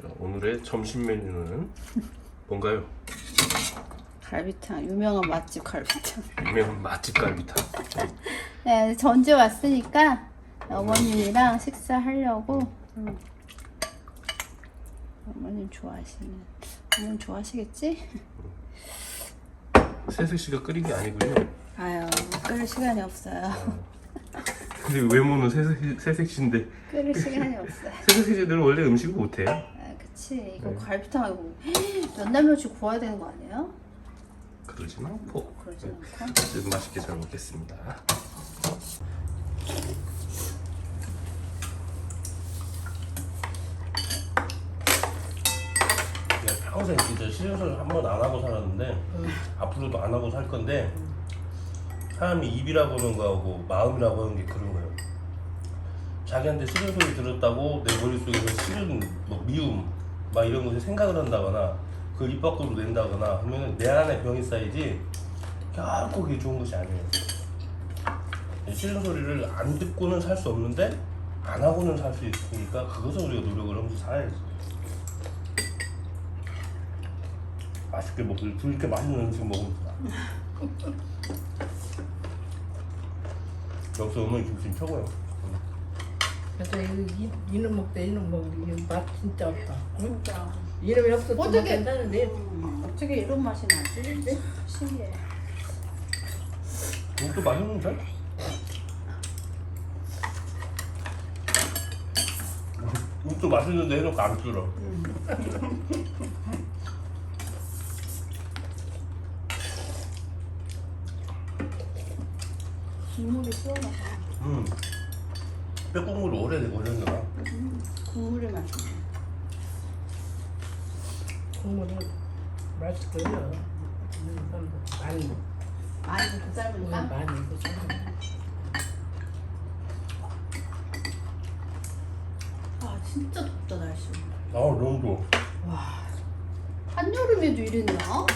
자, 오늘의 점심 메뉴는 뭔가요? 갈비탕 유명한 맛집 갈비탕. 유명한 맛집 갈비탕. 네 전주 왔으니까 어머님이랑 식사하려고. 음. 어머님 좋아하시는. 어머님 좋아하시겠지? 세슬 씨가 끓인 게 아니군요. 아유 끓일 시간이 없어요. 근데 외모는 세슬 씨인데 끓일 시간이 없어요. 씨들은 원래 음식을 못해요. 아 그치 이거 네. 갈비탕 이거 몇날 며칠 구워야 되는 거 아니에요? 그러진 않고 그러지 않고. 어쨌든 맛있게 잘 먹겠습니다. 그냥 평생 진짜 실험을 한 번 안 하고 살았는데 앞으로도 안 하고 살 건데 사람이 입이라고 하는 거하고 마음이라고 하는 게 그런 거예요. 자기한테 싫은 소리 들었다고 내 머릿속에서 싫은 뭐 미움 막 이런 것을 생각을 한다거나 그걸 입 밖으로 낸다거나 하면은 내 안에 병이 쌓이지 결코 그게 좋은 것이 아니에요. 싫은 소리를 안 듣고는 살 수 없는데 안 하고는 살 수 있으니까 그것을 우리가 노력을 하면서 살아야지. 맛있게 먹고 그렇게 맛있는 음식 먹으면 여기서 어머니 김치 최고예요. 그래서 이, 이, 이놈 먹다 이놈 먹는데 이맛 진짜 없다. 응? 진짜. 이놈이 없어도 어떻게- 뭐 괜찮은데 음, 어떻게 이런 맛이 나지? 신기해. 이것도 맛있는데? 이것도 맛있는데 해놓고 안 줄어. 국물이 시원하다. 음. 뼈국물 오래 오래되나? 국물이 맛있네. 국물이 맛있고요. 음, 많이 많이 그 삶으니까. 많이 그죠. 아 진짜 덥다 날씨. 아 너무 좋아. 와 한여름에도 이랬나?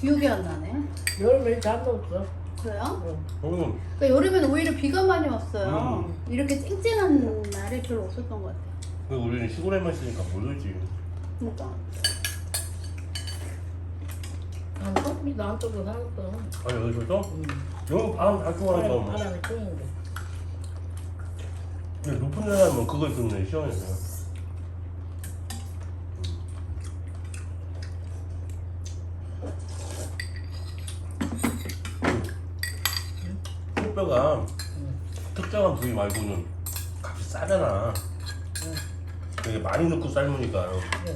기억이 안 나네. 여름에 잘 먹었어. 그래요? 응. 음. 그러니까 여름에는 오히려 비가 많이 왔어요. 음. 이렇게 쨍쨍한 날이 별로 없었던 것 같아요. 그 우리는 시골에만 있으니까 모르지. 그러니까 난 커피도 안 뜨고 살았어. 아 여기서도? 응. 여기 바람 다 좋아하죠. 바람이 뜨는데. 근데 높은 데 가면 그걸 듣네 시원해서. 뼈가 특정한 부위 말고는 값이 싸잖아. 응. 되게 많이 넣고 삶으니까 응.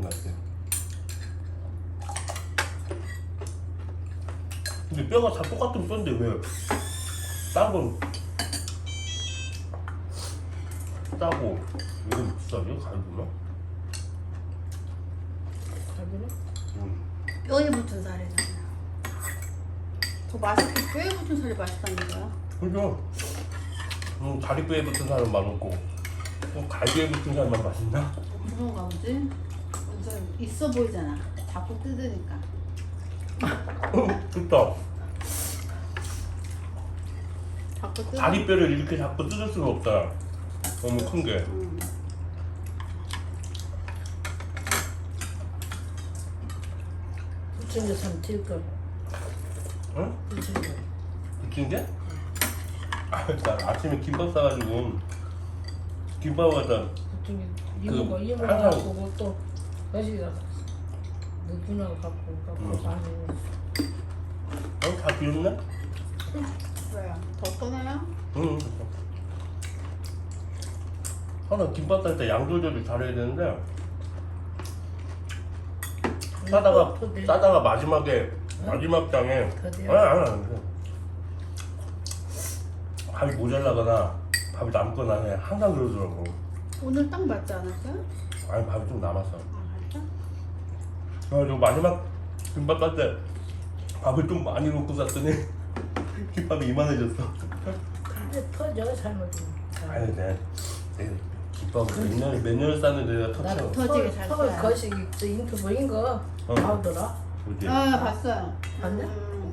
것 같아. 근데 뼈가 다 똑같은 뼈인데 왜? 딴건 싸고 이건 비싸죠? 가격이나? 가지나? 음. 뼈에 붙은 살이잖아요. 더 맛있게 뼈에 붙은 살이 맛있다는 거야. 그죠? 음, 다리뼈에 붙은 살은 맛없고 어, 갈비에 붙은 살만 맛있나? 그런가 보지? 완전 있어 보이잖아. 자꾸 뜯으니까. 좋다. 자꾸 뜯으니까. 다리뼈를 이렇게 자꾸 뜯을 수가 없다. 너무 큰 게. 음. 참 찔거. 응? 부침개. 게? 아, 나 아침에 김밥 싸가지고 김밥 갖다 부침개. 그 이모가 이모가 항상- 갖고 또 거시기가 누구나가 갖고 갖고 음. 많이. 어? 다 비웠네? 왜요? 더 떠나요? 응. 하나 김밥 쌀때양 조절을 잘해야 되는데 싸다가 싸다가 마지막에 마지막 장에 더 아니 내야 아니 아니 밥이 모자라거나 밥이 남거나 해 항상 그러더라고 오늘 딱 맞지 않았어요? 아니 밥이 좀 남았어 아, 진짜? 그래가지고 마지막 김밥 쌀때 밥을 좀 많이 넣고 쌌더니 김밥이 이만해졌어 근데 터져 잘못하면. 아니 내, 내 김밥을 몇 년을 몇 년을 쌌는데 내가 나도 터쳐 터지게 잘 써요. 거시기 저 인터뷰인 거 어. 나오더라. 어디 아 봤어요. 봤냐? 음,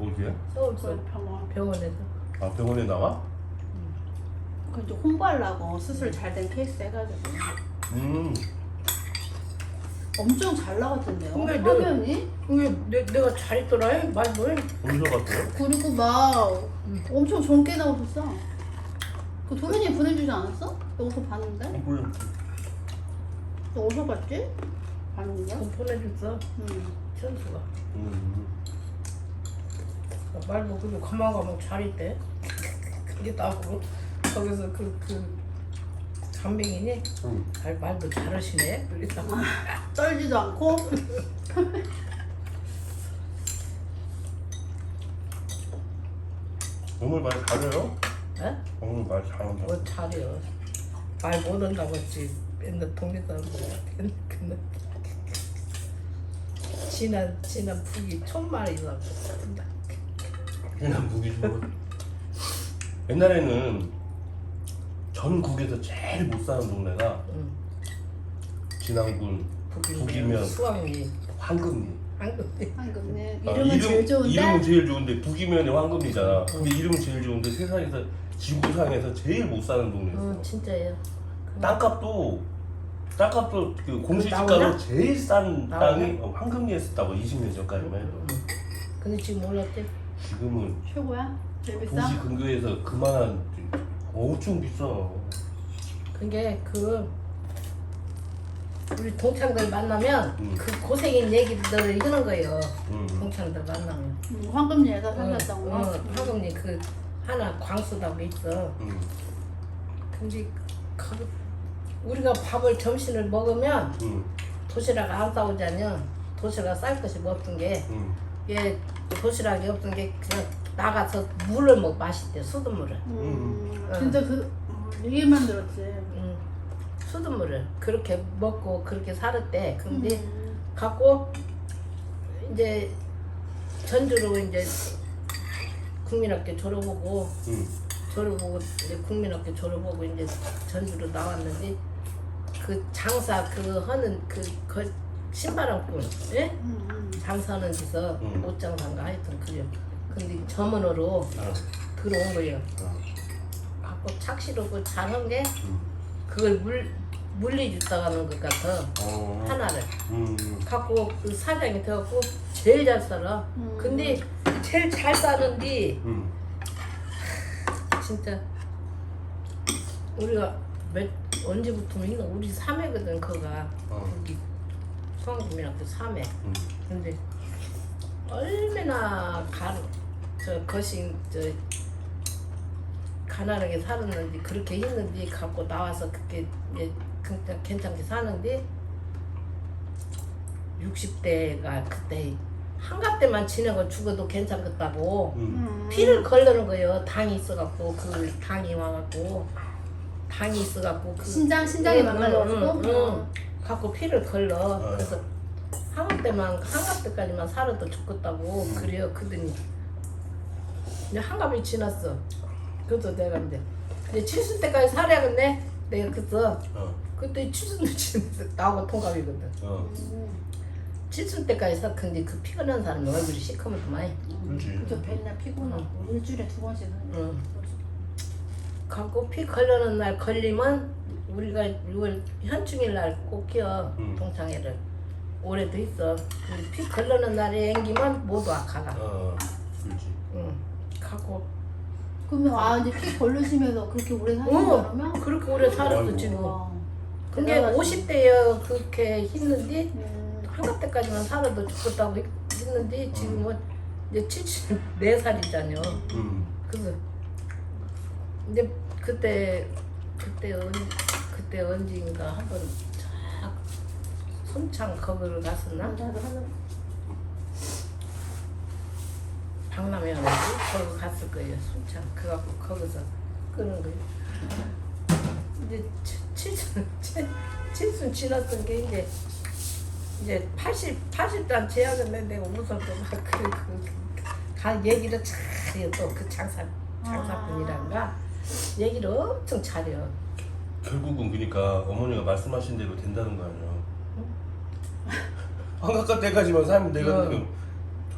어디야? 서울 그서 병원. 병원에서. 아 병원에 나와? 그 이제 홍보하려고 수술 잘 된 케이스 해가지고. 음 엄청 잘 나갔던데요. 근데 너- 화면이? 왜 내, 내가 잘했더라 말 뭐해 어디서 봤어요? 그리고 막 엄청 젊게 나오셨어. 그 도현이 보내주지 않았어? 여기서 봤는데? 몰라. 너 어디서 봤지? 봤는데? 보내줬어 응. 천수가 음. 말도 그리고 가만가만 잘했대 그게 나보고 거기서 그, 그 간병이니 음. 잘 말도 잘하시네 그랬다 떨지도 않고. 오늘 말 잘해요? 에? 오늘 말 잘한다. 뭐 잘해요 말 못한다고 했지 맨날 동네 사람들 근데 지난 지난 북이 천마리라고 한다 그냥 무기 좋아. 옛날에는 전국에서 제일 못 사는 동네가 응. 진안군 북이면, 북이면 수학리 황금리. 한국이 황금네. 아, 이름은 제일 좋은데? 이름은 제일 좋은데 북이면이 황금리잖아. 근데 이름은 제일 좋은데 세상에서 지구상에서 제일 못 사는 동네였어. 응 진짜예요 땅값도 땅값도 그 공시지가로 나오냐? 제일 싼? 땅이 어, 황금리에 썼다고 20년 전까지만 해도. 응. 근데 지금 몰랐대 지금은 최고야? 제일 비싸? 도시 근교에서 그만한 엄청 비싸. 그게 그 우리 동창들 만나면 음. 그 고생인 얘기들을 하는 거예요. 음. 동창들 만나면. 응, 황금리에서 어, 살았다고. 어, 황금리 그 하나 광수다고 있어. 음. 근데 그 우리가 밥을 점심을 먹으면 음. 도시락 안 싸우자면 도시락 쌀 것이 없던 게 음. 얘 도시락이 없던 게 그냥 나가서 물을 먹 마시대 수돗물을. 음, 응. 진짜 그 어, 얘기만 들었지. 음, 수돗물을 그렇게 먹고 그렇게 살았대. 근데 음. 갖고 이제 전주로 이제 국민학교 졸업하고 음. 졸업하고 이제 국민학교 졸업하고 이제 전주로 나왔는데 그 장사 그 하는 그, 그 신바람꾼 예? 음, 음. 장사하는 데서 음. 옷 장사인가 하여튼 그래요. 근데 점원으로 어. 들어온 거예요. 어. 갖고 착실하고 잘한 게 음. 그걸 물 물리줬다가는 것 같아 어. 하나를. 음. 갖고 그 사장이 돼갖고 제일 잘 살아. 음. 근데 제일 잘 사는데 음. 진짜 우리가 몇 언제부터 있나 우리 삼회거든 그가 어. 여기 성김이랑 삼회. 음. 근데 얼마나 가저 거신 저 가난하게 살았는지 그렇게 했는지 갖고 나와서 그렇게 이제 그냥 괜찮게 사는데 60대가 그때 한갑 때만 지내고 죽어도 괜찮겠다고 음. 음. 피를 걸르는 거예요. 당이 있어갖고 그 당이 와갖고 당이 있어갖고 그 신장 신장이 응, 망가져가지고. 응, 응, 응. 갖고 피를 걸러. 어. 그래서 한갑 때만 한갑 때까지만 살아도 죽겠다고 음. 그래요. 그더니 이제 한갑이 지났어. 그래서 내가 이제 이제 70대까지 살아야겠네. 내가 그래서 어. 그때 70대 지났어. 나하고 동갑이거든. 어. 음. 70대까지 살 근데 그 피곤한 사람이 얼굴이 시커멓구만. 그렇지. 그저 맨날 피곤하고 일주일에 두 번씩은. 응. 갖고 피 걸려는 날 걸리면 우리가 6월 현충일 날꼭껴 음. 동창회를 올해도 있어. 근데 피 걸려는 날에 앵기면 못와 가가. 어. 그렇지. 응. 갖고 그러면 아 이제 피 걸르시면서 그렇게 오래 사신 어. 거라면? 그렇게 오래 살았어 아이고. 지금. 와. 근데 대단하시네. 50대여 그렇게 했는데 음. 한갑 때까지만 살아도 죽겠다고 했- 했는데 지금은 이제 74살이잖여. 음. 그래서 근데 그때 그때 언 그때 언젠가 한번 쫙 손창 거기를 갔었나? 남자도 하는. 박람회였는지 거기 갔을 거예요 손창. 그갖고 거기서 끄는 거예요. 이제 칠순 칠순 지났던 게 이제 이제 80 80단 제약은 내가 웃어도 막 그, 그, 가 얘기를 잘또그 장사 장사꾼이란가 얘기를 엄청 잘해요. 결국은 그러니까 어머니가 말씀하신 대로 된다는 거 아니야. 한갑 때까지만 살면 내가 어.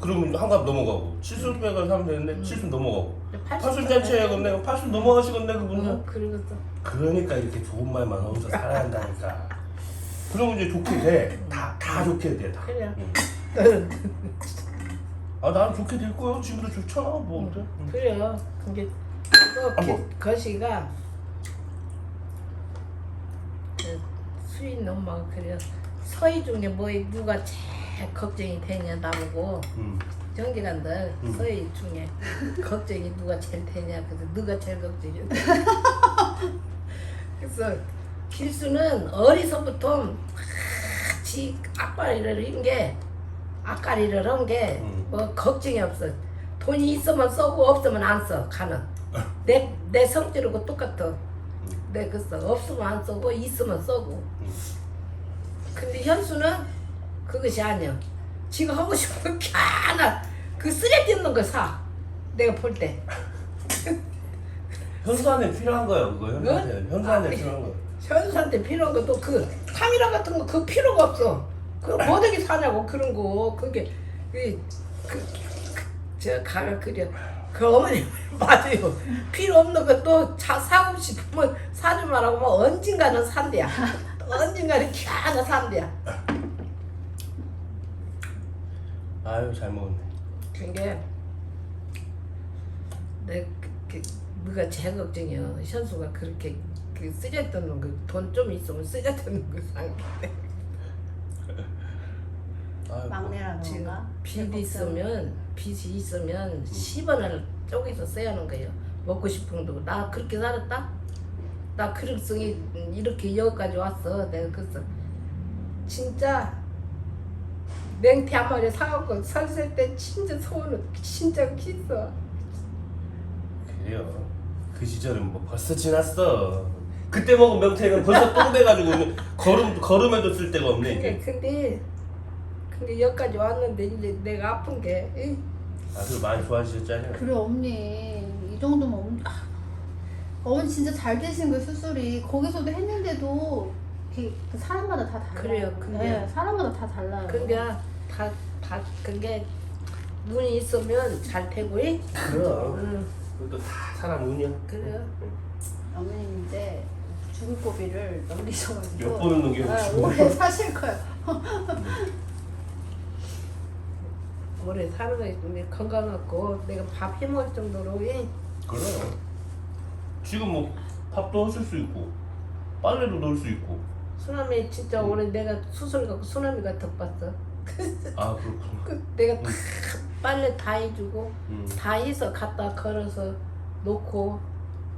그러면 한갑 넘어가고 칠순때까지 살면 되는데 음. 칠순 넘어가고 80 팔순 잔치 해야겠네. 팔순 넘어가시겠네 그분은. 응, 그러고서 그러니까 이렇게 좋은 말만 하면서 살아야 한다니까. 그러면 이제 좋게 돼. 다, 다다 좋게 돼 다. 그래. 응. 아 나는 좋게 될 거야. 지금도 좋잖아. 뭐 어때? 응. 그래요. 근데 또 아. 그 거시가 그 수인 엄마가 그래요. 서희 중에 뭐 누가 제일 걱정이 되냐 나보고 응. 정기관들 음. 서희 중에 걱정이 누가 제일 되냐 그래서 누가 제일 걱정이야. 그래서 길수는 어리서부터 지 앞가리를 한게 앞가리를 한게 음. 뭐 걱정이 없어. 돈이 있으면 써고 없으면 안 써. 가는. 내 내 성질하고 똑같아. 내 그써 없으면 안 써고 있으면. 음. 근데 현수는 그것이 아니야. 지가 하고 싶은 게 하나 그 쓰레기 있는 거 사. 내가 볼 때. 현수한테 필요한 거야 그거 현수한테 현수한테 아, 필요한 거야. 현수한테 필요한 것도 그 카메라 같은 거 그 필요가 없어. 그 뭐되게 사냐고 그런 거 그게 그저 가가 그려 그 어머니 맞아요. 필요 없는 것도 자 사고 싶으면 사지 말라고 뭐 언젠가는 산대야. 언젠가는 키 하나 산대야. 아유 잘 먹었네. 그게 내 그, 네가 제일 걱정이야. 현수가 그렇게 그 쓰잘데없는 거 돈 좀 있으면 쓰잘데없는 거 사는데. 막내라 그런가? 빚이 있으면 빚이 있으면 10원을 쪼개서 써야 하는 거예요. 먹고 싶은 거. 나 그렇게 살았다? 나 그릇성이 이렇게 여기까지 왔어. 내가 그래서 진짜 맹태 한 마리 사갖고 설쓸 때 진짜 소원은 진짜 kis어. 그래요. 그 시절은 뭐 벌써 지났어. 그때 먹은 명태는 벌써 똥 돼가지고 걸음 걸음에도 쓸 데가 없네 이제. 근데 근데 여기까지 왔는데 이제 내가 아픈 게 에이, 아들 많이 좋아하셨잖아요. 그래 언니 이 정도면 어머니 아, 어머니 진짜 잘 되신 거 수술이 거기서도 했는데도 이렇게 그 사람마다 다 달라요. 그래요, 근데- 네, 사람마다 다 달라요. 그게 다다 그게 눈이 있으면 잘 되고 이? 그럼. 응. 그것도 다 사람 운이야. 그래요. 어머님 이제 죽을 고비를 넘기셔가지고 몇 네, 싶어. 오래 사실 거예요. 오래 사는 거 있으면 건강하고 내가 밥 해먹을 정도로 이 그래. 지금 뭐 밥도 하실 수 있고 빨래도 넣을 수 있고. 수남이 진짜 올해 내가 수술 갖고 수남이가 덮었어. 아 그렇구나. 그 내가 다 빨래 다 해주고 음. 다 해서 갖다 걸어서 놓고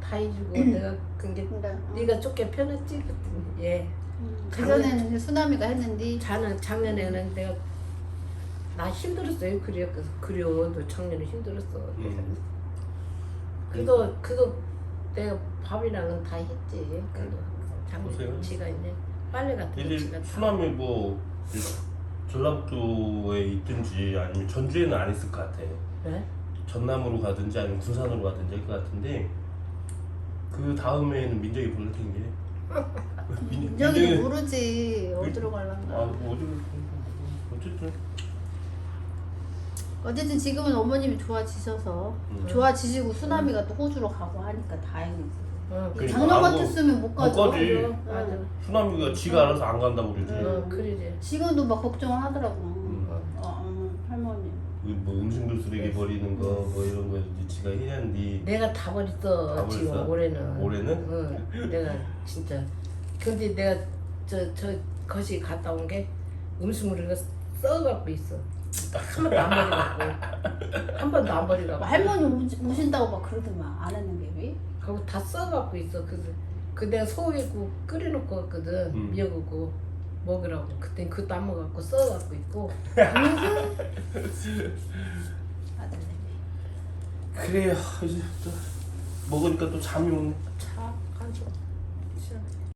다 해주고 내가 그게 어. 네가 쫓겨 편했지 그랬더니 예. 음, 그전에는 이제 수남이가 했는데 자는 작년에는 내가 나 힘들었어요. 그래서 그려 너 작년에 힘들었어. 음. 그래도 그래도 내가 밥이랑은 다 했지. 보세요. 작년 지가 있네. 빨래 같은 거 이제 다. 수남이 뭐 전라북도에 있든지 아니면 전주에는 안 있을 것 같아. 왜? 전남으로 가든지 아니면 군산으로 가든지 할 것 같은데 그 다음에는 민정이 보낼 텐데. 민- 민정이도 민정이- 모르지 어디로 갈란가. 아, 뭐 어디 어쨌든 어쨌든 지금은 어머님이 좋아지셔서 음. 좋아지시고 수남이가 또 호주로 가고 하니까 다행이지. 응. 그러니까 작년 안 같았으면 못못 가죠. 가지. 맞아. 수남이가 지가 알아서 안 간다고 그러지. 음. 응, 그러지. 지금도 막 걱정을 하더라고. 음. 어, 어, 할머니. 그뭐 음식물 쓰레기 버리는 거 뭐 이런 거 이제 지가 해야 하는데 내가 다 버렸어 다 지금 버렸어? 올해는. 올해는? 응. 내가 진짜. 근데 내가 저 저 거시 갔다 온 게 음식물을 썩어갖고 있어. 한 번도 안 버리갖고. 한 번도 안 버리갖고. 할머니 오신다고 막 그러더만 안 했는 게 왜? 그거 다 썩어갖고 있어. 그래서 그 내가 소고기국 끓여놓고 왔거든. 음. 미역국 먹으라고. 그땐 그것도 안 먹어갖고 썩어갖고 있고. 아들내미. 그래요 이제 또 먹으니까 또 잠이 오네 자, 간식. 시원해.